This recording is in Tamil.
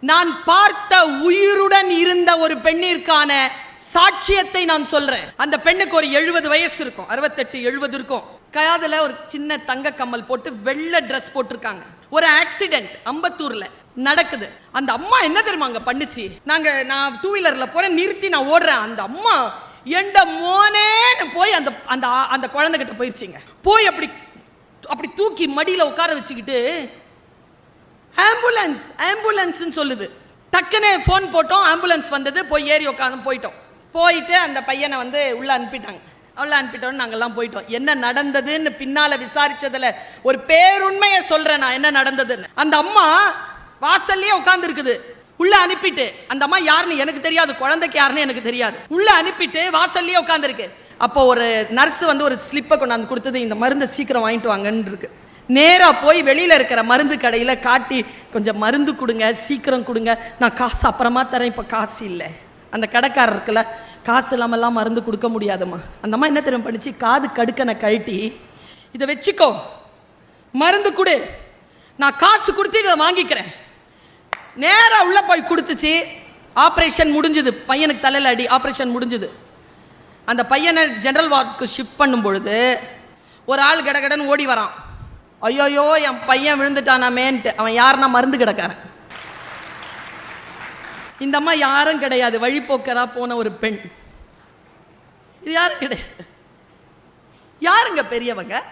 நான் பார்த்த உயிருடன் இருந்த ஒரு பெண்ணிற்கான சாட்சியத்தை நான் சொல்றேன். அந்த பெண்ணுக்கு ஒரு எழுபது வயசு இருக்கும். அறுபத்தெட்டு எழுபது இருக்கும். காதில் ஒரு சின்ன தங்க கம்மல் போட்டு வெள்ளை ட்ரெஸ் போட்டிருக்காங்க. ஒரு ஆக்சிடென்ட் அம்பத்தூர்ல நடக்குது. அந்த அம்மா என்ன தெரியுமா அங்க பண்ணுச்சு? நாங்க நான் டூ வீலர்ல போறேன் நிறுத்தி நான் ஓடுறேன். அந்த அம்மா எண்ட மோனேன்னு போய் அந்த அந்த அந்த குழந்தைகிட்ட போயிடுச்சிங்க போய் அப்படி அப்படி தூக்கி மடியில உட்கார வச்சுக்கிட்டு ஆம்புலன்ஸ் ஆம்புலன்ஸ்னு சொல்லுது. டக்குன்னு ஃபோன் போட்டோம் ஆம்புலன்ஸ் வந்தது போய் ஏறி உட்காந்து போயிட்டோம். போயிட்டு அந்த பையனை வந்து உள்ளே அனுப்பிட்டாங்க. உள்ளே அனுப்பிட்டோன்னு நாங்கள்லாம் போயிட்டோம். என்ன நடந்ததுன்னு பின்னால விசாரிச்சதுல ஒரு பேருண்மையை சொல்கிறேன் நான் என்ன நடந்ததுன்னு. அந்த அம்மா வாசல்லையே உட்காந்துருக்குது உள்ளே அனுப்பிட்டு அந்த அம்மா யாருன்னு எனக்கு தெரியாது குழந்தைக்கு யாருன்னு எனக்கு தெரியாது. உள்ளே அனுப்பிட்டு வாசல்லையே உட்காந்துருக்கு அப்போ ஒரு நர்ஸ் வந்து ஒரு ஸ்லிப்பை கொண்டாந்து கொடுத்தது இந்த மருந்தை சீக்கிரம் வாங்கிட்டு வாங்கன்னு இருக்கு நேராக போய் வெளியில் இருக்கிற மருந்து கடையில் காட்டி கொஞ்சம் மருந்து கொடுங்க சீக்கிரம் கொடுங்க. நான் காசு அப்புறமா தரேன் இப்போ காசு இல்லை. அந்த கடைக்காரர் இருக்குல்ல காசு இல்லாமல்லாம் மருந்து கொடுக்க முடியாதும்மா. அந்த அம்மா என்ன தெரியும் பண்ணிச்சு? காது கடுக்கனை கழட்டி இதை வச்சுக்கோ. மருந்து கொடு. நான் காசு கொடுத்து இதை வாங்கிக்கிறேன். நேராக உள்ளே போய் கொடுத்துச்சு. ஆப்ரேஷன் முடிஞ்சுது. பையனுக்கு தலையில் அடி ஆப்ரேஷன் முடிஞ்சுது. அந்த பையனை ஜென்ரல் வார்டுக்கு ஷிஃப்ட் பண்ணும் பொழுது ஒரு ஆள் கடகடன் ஓடி வரான். ஐயோயோ என் பையன் விழுந்துட்டானாமேன்ட்டு அவன் யாருன்னா மருந்து கிடக்காரன். இந்த அம்மா யாரும் கிடையாது. வழிபோக்கராக போன ஒரு பெண். இது யாரும் கிடையாது. யாருங்க பெரியவங்க?